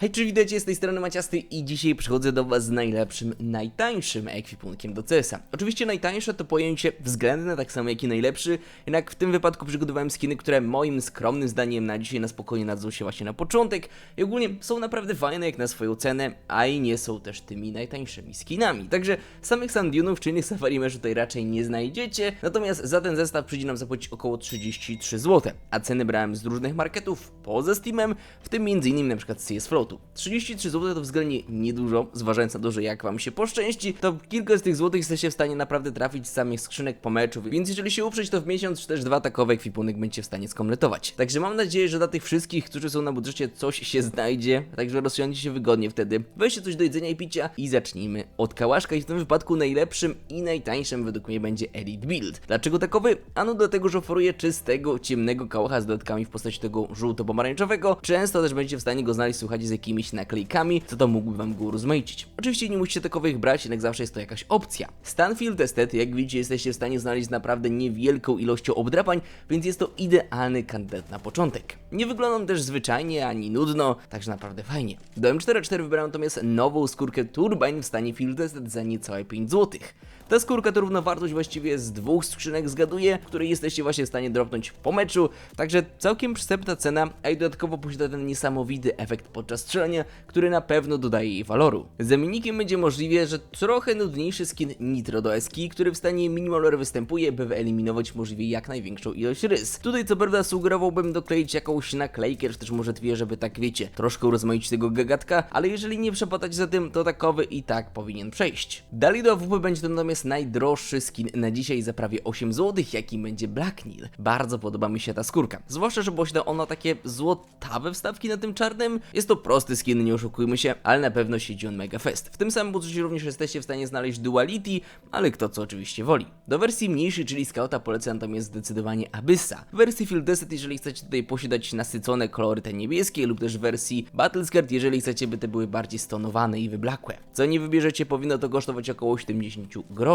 Hej, czy witajcie, z tej strony Maciasty i dzisiaj przychodzę do Was z najlepszym, najtańszym ekwipunkiem do CS-a. Oczywiście najtańsze to pojęcie względne, tak samo jak i najlepszy, jednak w tym wypadku przygotowałem skiny, które moim skromnym zdaniem na dzisiaj na spokojnie nadzą się właśnie na początek i ogólnie są naprawdę fajne jak na swoją cenę, a i nie są też tymi najtańszymi skinami. Także samych Sandunów czy innych Safari tutaj raczej nie znajdziecie, natomiast za ten zestaw przyjdzie nam zapłacić około 33 zł, a ceny brałem z różnych marketów poza Steamem, w tym m.in. na przykład CS Floatu. 33 zł to względnie niedużo, zważając na to, że jak wam się poszczęści, to kilka z tych złotych jesteście w stanie naprawdę trafić z samych skrzynek po meczu, więc jeżeli się uprzeć, to w miesiąc czy też dwa takowe ekwipunek będziecie w stanie skompletować. Także mam nadzieję, że dla tych wszystkich, którzy są na budżecie, coś się znajdzie, także rozsiądźcie się wygodnie wtedy, weźcie coś do jedzenia i picia i zacznijmy od kałaszka i w tym wypadku najlepszym i najtańszym według mnie będzie Elite Build. Dlaczego takowy? Ano dlatego, że oferuje czystego, ciemnego kałacha z dodatkami w postaci tego żółto-pomarańczowego. Często też będziecie w stanie go znaleźć, słuchajcie, z jakimiś naklejkami, co to mógłby wam go urozmaicić. Oczywiście nie musicie takowych brać, jednak zawsze jest to jakaś opcja. Stanfield Estate, jak widzicie, jesteście w stanie znaleźć naprawdę niewielką ilością obdrapań, więc jest to idealny kandydat na początek. Nie wyglądam też zwyczajnie ani nudno, także naprawdę fajnie. Do M44 wybrałem natomiast nową skórkę Turbine w stanie Field Estate za niecałe 5 zł. Ta skórka to równowartość właściwie z dwóch skrzynek zgaduję, której jesteście właśnie w stanie dropnąć po meczu, także całkiem przystępna cena, a i dodatkowo posiada ten niesamowity efekt podczas strzelania, który na pewno dodaje jej waloru. Zamiennikiem będzie możliwie, że trochę nudniejszy skin Nitro do Eski, który w stanie minimalor występuje, by wyeliminować możliwie jak największą ilość rys. Tutaj co prawda sugerowałbym dokleić jakąś naklejkę, czy też może dwie, żeby tak wiecie, troszkę urozmaicić tego gagatka, ale jeżeli nie przepadać za tym, to takowy i tak powinien przejść. Dalej do AWP będzie to natomiast najdroższy skin na dzisiaj za prawie 8 zł, jakim będzie Black Nil. Bardzo podoba mi się ta skórka, zwłaszcza, że posiada ona takie złotawe wstawki na tym czarnym. Jest to prosty skin, nie oszukujmy się, ale na pewno siedzi on mega fest. W tym samym budżecie również jesteście w stanie znaleźć Duality, ale kto co oczywiście woli. Do wersji mniejszej, czyli Scouta polecam natomiast zdecydowanie Abyssa. W wersji Field Desert, jeżeli chcecie tutaj posiadać nasycone kolory te niebieskie, lub też w wersji Battlescard, jeżeli chcecie, by te były bardziej stonowane i wyblakłe. Co nie wybierzecie, powinno to kosztować około 70 groszy.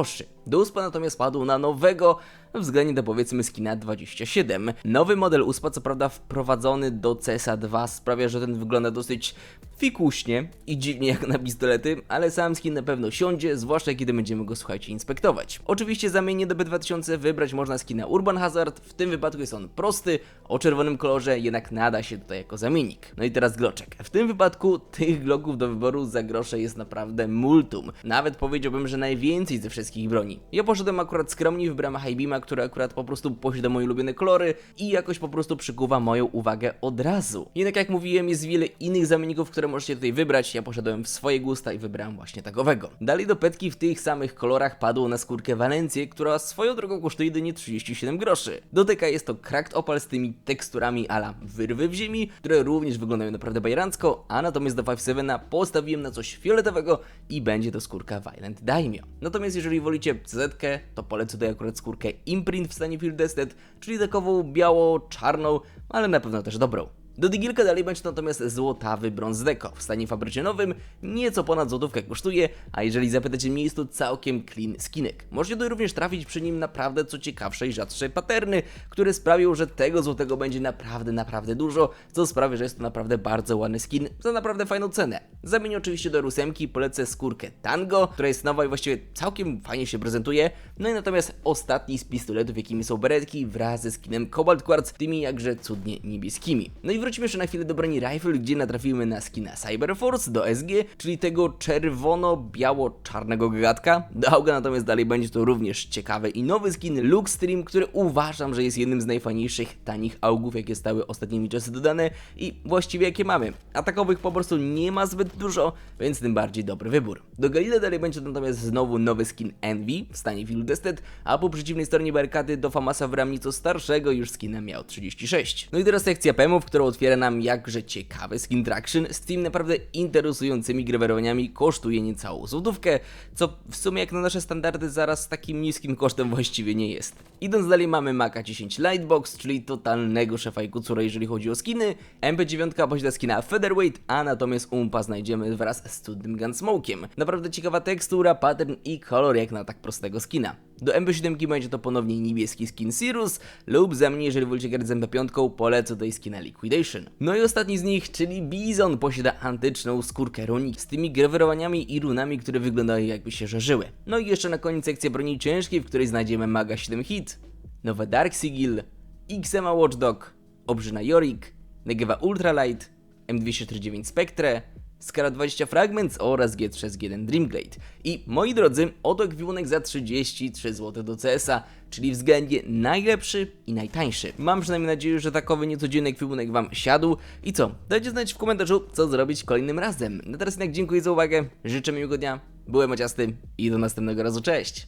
Do USPA natomiast padł na nowego, względnie do powiedzmy skina 27. Nowy model USPA, co prawda wprowadzony do CSA 2, sprawia, że ten wygląda dosyć fikuśnie i dziwnie jak na pistolety, ale sam skin na pewno siądzie, zwłaszcza kiedy będziemy go słuchajcie inspektować. Oczywiście zamiennie do B2000 wybrać można skina Urban Hazard, w tym wypadku jest on prosty, o czerwonym kolorze, jednak nada się tutaj jako zamiennik. No i teraz gloczek. W tym wypadku tych gloków do wyboru za grosze jest naprawdę multum. Nawet powiedziałbym, że najwięcej ze wszystkich broni. Ja poszedłem akurat skromnie, wybrałem High który akurat po prostu posiada moje ulubione kolory i jakoś po prostu przykuwa moją uwagę od razu. Jednak jak mówiłem, jest wiele innych zamienników, które możecie tutaj wybrać. Ja poszedłem w swoje gusta i wybrałem właśnie takowego. Dalej do petki w tych samych kolorach padło na skórkę Valencję, która swoją drogą kosztuje jedynie 37 groszy. Do TK jest to cracked opal z tymi teksturami ala wyrwy w ziemi, które również wyglądają naprawdę bajerancko, a natomiast do 5.7 postawiłem na coś fioletowego i będzie to skórka Violent Daimyo. Natomiast jeżeli wolicie CZ, to polecę tutaj akurat skórkę Imprint w stanie Field Tested, czyli takową biało-czarną, ale na pewno też dobrą. Do Digilka dalej będzie natomiast złotawy brąz deko. W stanie fabryczynowym nieco ponad złotówkę kosztuje, a jeżeli zapytacie mnie jest to całkiem clean skinek. Możecie tutaj również trafić przy nim naprawdę co ciekawsze i rzadsze paterny, które sprawią, że tego złotego będzie naprawdę, naprawdę dużo, co sprawia, że jest to naprawdę bardzo ładny skin za naprawdę fajną cenę. Zamienię oczywiście do rusemki, polecę skórkę Tango, która jest nowa i właściwie całkiem fajnie się prezentuje. No i natomiast ostatni z pistoletów, jakimi są beretki, wraz ze skinem Cobalt Quartz, tymi jakże cudnie niebieskimi. No i wrócimy jeszcze na chwilę do broni Rifle, gdzie natrafimy na skina Cyberforce do SG, czyli tego czerwono-biało-czarnego gagatka. Do Auga natomiast dalej będzie to również ciekawy i nowy skin Luxstream, który uważam, że jest jednym z najfajniejszych tanich augów, jakie stały ostatnimi czasy dodane i właściwie jakie mamy. A takowych po prostu nie ma zbyt dużo, więc tym bardziej dobry wybór. Do Galila dalej będzie natomiast znowu nowy skin Envy w stanie Field Tested, a po przeciwnej stronie barykady do Famasa w ramnico starszego już skina miał 36. No i teraz sekcja PMów, którą otwiera nam jakże ciekawy skin Traction z tym naprawdę interesującymi grewerowaniami kosztuje niecałą złotówkę, co w sumie jak na nasze standardy zaraz takim niskim kosztem właściwie nie jest. Idąc dalej mamy Maka 10 Lightbox, czyli totalnego szefa i kucura jeżeli chodzi o skiny, MP9 posiada skina Featherweight, a natomiast Umpa znajdzie znajdziemy wraz z cudnym Gunsmoke'iem. Naprawdę ciekawa tekstura, pattern i kolor jak na tak prostego skina. Do MP7 będzie to ponownie niebieski skin Sirius lub za mnie, jeżeli wolicie grać z MP5, polecę tutaj skina Liquidation. No i ostatni z nich, czyli Bizon, posiada antyczną skórkę runik z tymi grawerowaniami i runami, które wyglądają jakby się żarzyły. No i jeszcze na koniec sekcja broni ciężkiej, w której znajdziemy Maga 7 Hit, nowe Dark Sigil, XMA Watchdog, Obrzyna Yorick, Negewa Ultralight, M249 Spectre, Skala 20 Fragments oraz G3 z 1 Dreamglade. I moi drodzy, oto ekwipunek za 33 zł do CS-a, czyli względnie najlepszy i najtańszy. Mam przynajmniej nadzieję, że takowy niecodzienny ekwipunek Wam siadł. I co? Dajcie znać w komentarzu, co zrobić kolejnym razem. Na teraz jednak dziękuję za uwagę, życzę miłego dnia, byłem Maciasty i do następnego razu, cześć!